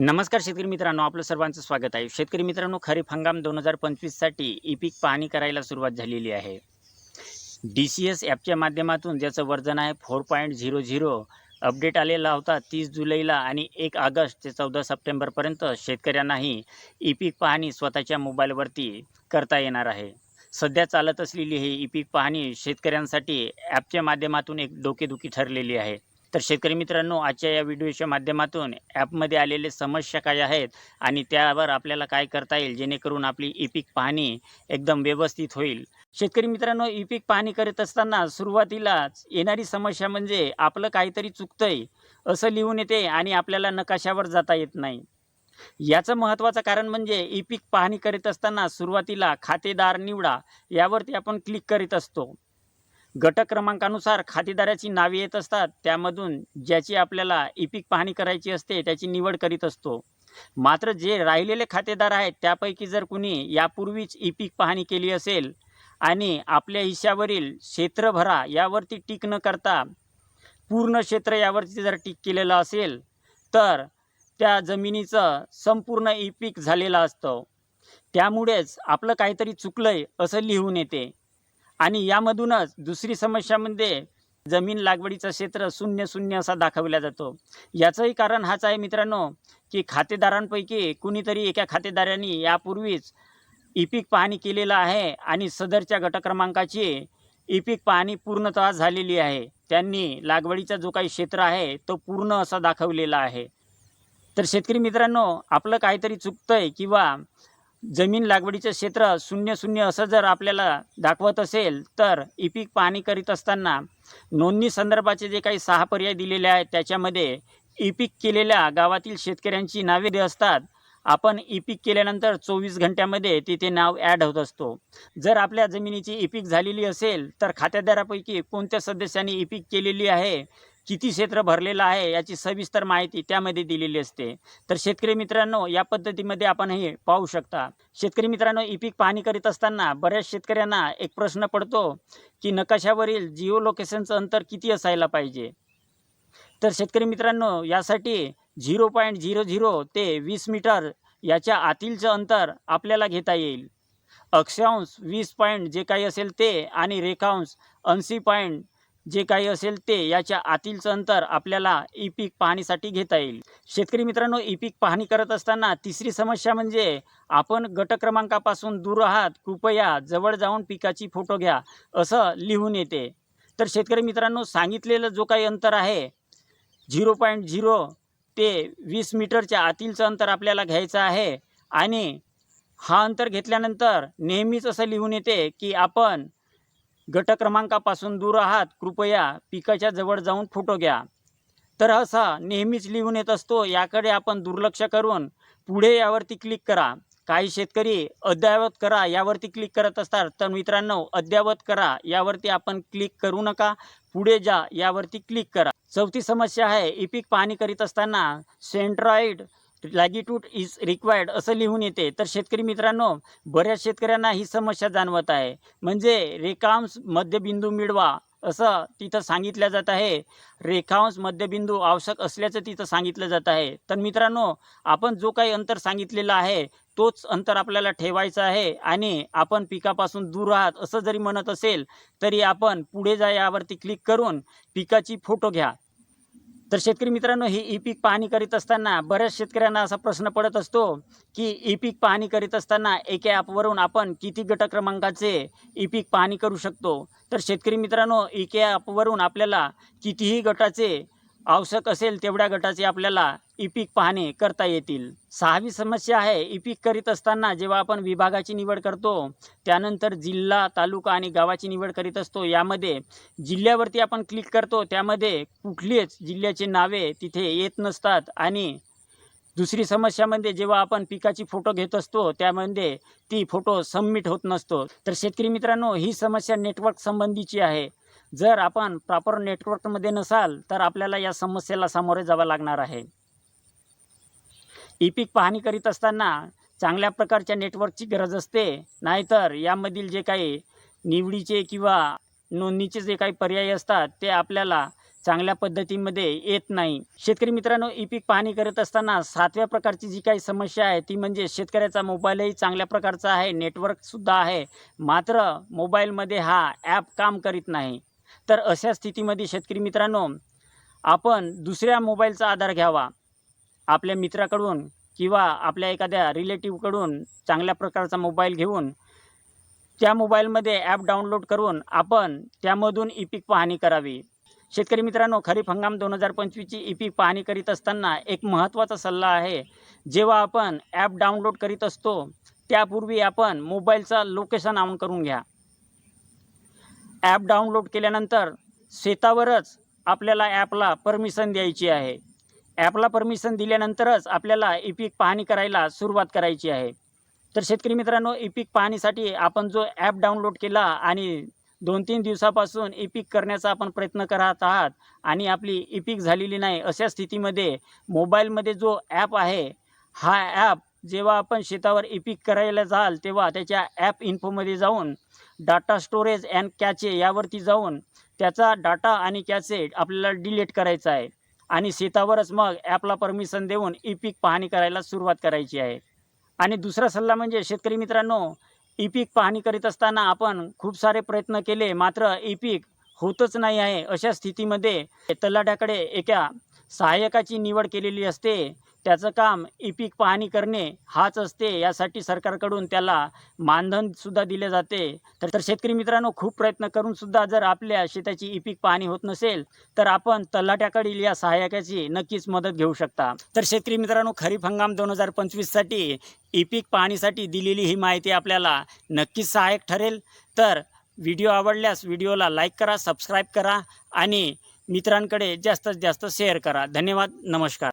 नमस्कार शेतकरी मित्रांनो आपलं सर्वांचं स्वागत आहे. शेतकरी मित्रांनो खरीप हंगाम दोन हजार पंचवीससाठी ई पीक पाहणी करायला सुरुवात झालेली आहे. डी सी एस ॲपच्या माध्यमातून ज्याचं वर्जन आहे four point zero zero update आलेला होता तीस जुलैला आणि एक ऑगस्ट ते चौदा सप्टेंबरपर्यंत शेतकऱ्यांनाही ई पीक पाहणी स्वतःच्या मोबाईलवरती करता येणार आहे. सध्या चालत असलेली ही ई पीक पाहणी शेतकऱ्यांसाठी ॲपच्या माध्यमातून एक डोकेदुखी ठरलेली आहे. तर शेतकरी मित्रांनो आजच्या या व्हिडिओच्या माध्यमातून ॲपमध्ये आलेले समस्या काय आहेत आणि त्यावर आपल्याला काय करता येईल जेणेकरून आपली ई पीक पाहणी एकदम व्यवस्थित होईल. शेतकरी मित्रांनो ई पीक पाहणी करत असताना सुरुवातीलाच येणारी समस्या म्हणजे आपलं काहीतरी चुकतंय असं लिहून येते आणि आपल्याला नकाशावर जाता येत नाही. याचं महत्त्वाचं कारण म्हणजे ई पीक पाहणी करीत असताना सुरुवातीला खातेदार निवडा यावरती आपण क्लिक करीत असतो. गट क्रमांकानुसार खातेदाराची नावे येत असतात. त्यामधून ज्याची आपल्याला ई पाहणी करायची असते त्याची निवड करीत असतो. मात्र जे राहिलेले खातेदार आहेत त्यापैकी जर कुणी यापूर्वीच ई पाहणी केली असेल आणि आपल्या हिश्श्यावरील क्षेत्र भरा यावरती टिक न करता पूर्ण क्षेत्र यावरती जर टिक केलेलं असेल तर त्या जमिनीचं संपूर्ण ई पीक झालेलं असतं. त्यामुळेच आपलं काहीतरी चुकलं आहे असं लिहून येते. आणि यामधूनच दुसरी समस्या म्हणजे जमीन लागवडीचं क्षेत्र शून्य शून्य असा दाखवला जातो. याचंही कारण हाच आहे मित्रांनो की खातेदारांपैकी कुणीतरी एका खातेदारांनी यापूर्वीच ई पाहणी केलेलं आहे आणि सदरच्या गटक्रमांकाची इपिक ई पाहणी पूर्णतः झालेली आहे. त्यांनी लागवडीचा जो काही क्षेत्र आहे तो पूर्ण असा दाखवलेला आहे. तर शेतकरी मित्रांनो आपलं काहीतरी चुकतं आहे किंवा जमीन लागवडीचं क्षेत्र शून्य शून्य असं जर आपल्याला दाखवत असेल तर ई पीक पाहणी करीत असताना नोंदणी संदर्भाचे जे काही सहा पर्याय दिलेले आहेत त्याच्यामध्ये ई पीक केलेल्या गावातील शेतकऱ्यांची नावे जे असतात आपण ई पीक केल्यानंतर चोवीस घंट्यामध्ये तिथे नाव ॲड होत असतो. जर आपल्या जमिनीची ई पीक झालेली असेल तर खातेदारापैकी कोणत्या सदस्यांनी ई पीक केलेली आहे किती क्षेत्र भरलेलं आहे याची सविस्तर माहिती त्यामध्ये दिलेली असते. तर शेतकरी मित्रांनो या पद्धतीमध्ये आपण हे पाहू शकता. शेतकरी मित्रांनो ई पीक पाहणी करीत असताना बऱ्याच शेतकऱ्यांना एक प्रश्न पडतो की नकाशावरील जिओ लोकेशनचं अंतर किती असायला पाहिजे? तर शेतकरी मित्रांनो यासाठी झिरो पॉईंट झिरो झिरो ते वीस मीटर याच्या आतीलचं अंतर आपल्याला घेता येईल. अक्षांश वीस पॉईंट जे काही असेल ते आणि रेखांश ऐंशी पॉईंट जे काही असेल ते याच्या आतीलचं अंतर आपल्याला ई पीक पाहणीसाठी घेता येईल. शेतकरी मित्रांनो ई पीक पाहणी करत असताना तिसरी समस्या म्हणजे आपण गट क्रमांकापासून दूर आहात कृपया जवळ जाऊन पिकाची फोटो घ्या असं लिहून येते. तर शेतकरी मित्रांनो सांगितलेलं जो काही अंतर आहे झिरो पॉईंट झिरो ते वीस मीटरच्या आतीलचं अंतर आपल्याला घ्यायचं आहे आणि हा अंतर घेतल्यानंतर नेहमीच असं लिहून येते की आपण गट क्रमांकापासून दूर आहात कृपया पिकाच्या जवळ जाऊन फोटो घ्या. तर असा नेहमीच लिहून येत असतो याकडे आपण दुर्लक्ष करून पुढे यावरती क्लिक करा. काही शेतकरी अद्ययावत करा यावरती क्लिक करत असतात. तर मित्रांनो अद्ययावत करा यावरती आपण क्लिक करू नका. पुढे जा यावरती क्लिक करा. चौथी समस्या आहे ई पीक पाहणी करीत असताना सेंट्रॉइड लॅगिट्यूड इज रिक्वायर्ड असं लिहून येते. तर शेतकरी मित्रांनो बऱ्याच शेतकऱ्यांना ही समस्या जाणवत आहे. म्हणजे रेखांश मध्यबिंदू मिळवा असं तिथं सांगितलं जात आहे. रेखांश मध्यबिंदू आवश्यक असल्याचं तिथं सांगितलं जात आहे. तर मित्रांनो आपण जो काही अंतर सांगितलेलं आहे तोच अंतर आपल्याला ठेवायचं आहे आणि आपण पिकापासून दूर आहात असं जरी म्हणत असेल तरी आपण पुढे जा यावरती क्लिक करून पिकाची फोटो घ्या. तर शेतकरी मित्रांनो ही ई पीक पाहणी करीत असताना बऱ्याच शेतकऱ्यांना असा प्रश्न पडत असतो की ई पीक पाहणी करीत असताना एका ॲपवरून आपण किती गट क्रमांकाचे ई पीक पाहणी करू शकतो? तर शेतकरी मित्रांनो एका ॲपवरून आपल्याला कितीही गटाचे आवश्यक असेल तेवढ्या गटाचे आपल्याला ई पाहणे करता येतील. सहावी समस्या आहे ई करीत असताना जेव्हा आपण विभागाची निवड करतो त्यानंतर जिल्हा तालुका आणि गावाची निवड करीत असतो. यामध्ये जिल्ह्यावरती आपण क्लिक करतो त्यामध्ये कुठलीच जिल्ह्याची नावे तिथे येत नसतात. आणि दुसरी समस्यामध्ये म्हणजे जेव्हा आपण पिकाची फोटो घेत असतो त्यामध्ये ती फोटो सबमिट होत नसतो. तर शेतकरी मित्रांनो ही समस्या नेटवर्क संबंधीची आहे. जर आपण प्रॉपर नेटवर्कमध्ये नसाल तर आपल्याला या समस्येला सामोरे जावं लागणार आहे. ई पीक पाहणी करीत असताना चांगल्या प्रकारच्या नेटवर्कची गरज असते. नाहीतर यामधील जे काही निवडीचे किंवा नोंदणीचे जे काही पर्याय असतात ते आपल्याला चांगल्या पद्धतीमध्ये येत नाही. शेतकरी मित्रांनो ई पीक पाहणी करत असताना सातव्या प्रकारची जी काही समस्या आहे ती म्हणजे शेतकऱ्याचा मोबाईलही चांगल्या प्रकारचा आहे नेटवर्कसुद्धा आहे. मात्र मोबाईलमध्ये हा ॲप काम करीत नाही. तर अशा स्थितीमध्ये शेतकरी मित्रांनो आपण दुसऱ्या मोबाईलचा आधार घ्यावा. आपल्या मित्राकडून किंवा आपल्या एखाद्या रिलेटिव्हकडून चांगल्या प्रकारचा मोबाईल घेऊन त्या मोबाईलमध्ये ॲप डाउनलोड करून आपण त्यामधून ई पीक पाहणी करावी. शेतकरी मित्रांनो खरीप हंगाम दोन हजार पंचवीसची ई पीक पाहणी करीत असताना एक महत्त्वाचा सल्ला आहे. जेव्हा आपण ॲप डाउनलोड करीत असतो त्यापूर्वी आपण मोबाईलचा लोकेशन ऑन करून घ्या. ॲप डाउनलोड केल्यानंतर शेतावरच आपल्याला ॲपला परमिशन द्यायची आहे. ॲपला परमिशन दिल्यानंतरच आपल्याला ई पीक पाहणी करायला सुरुवात करायची आहे. तर शेतकरी मित्रांनो ई पीक पाहणीसाठी आपण जो ॲप डाउनलोड केला आणि दोन तीन दिवसापासून ई पीक करण्याचा आपण प्रयत्न करत आहात आणि आपली ई पीक झालेली नाही अशा स्थितीमध्ये मोबाईलमध्ये जो ॲप आहे हा ॲप जेव्हा आपण शेतावर ई पीक करायला जाल तेव्हा त्याच्या ॲप इन्फोमध्ये जाऊन डाटा स्टोरेज अँड कॅचे यावरती जाऊन त्याचा डाटा आणि कॅचे आपल्याला डिलीट करायचा आहे. आणि शेतावरच मग ॲपला परमिशन देऊन ई पीक पाहणी करायला सुरुवात करायची आहे. आणि दुसरा सल्ला म्हणजे शेतकरी मित्रांनो ई पीक पाहणी करीत असताना आपण खूप सारे प्रयत्न केले मात्र ई पीक होतच नाही आहे अशा स्थितीमध्ये तलाट्याकडे एका सहाय्यकाची निवड केलेली असते. त्याचं काम ई पीक पाहणी करणे हाच असते. यासाठी सरकारकडून त्याला मानधनसुद्धा दिले जाते. तर तर शेतकरी मित्रांनो खूप प्रयत्न करूनसुद्धा जर आपल्या शेताची ई पीक पाहणी होत नसेल तर आपण तलाट्याकडील या सहाय्यकाची नक्कीच मदत घेऊ शकता. तर शेतकरी मित्रांनो खरीप हंगाम दोन हजार पंचवीससाठी ई पीक पाहणीसाठी दिलेली ही माहिती आपल्याला नक्कीच सहाय्यक ठरेल. तर व्हिडिओ आवडल्यास व्हिडिओला लाईक करा सबस्क्राईब करा आणि मित्रांकडे जास्तीत जास्त शेअर करा. धन्यवाद नमस्कार.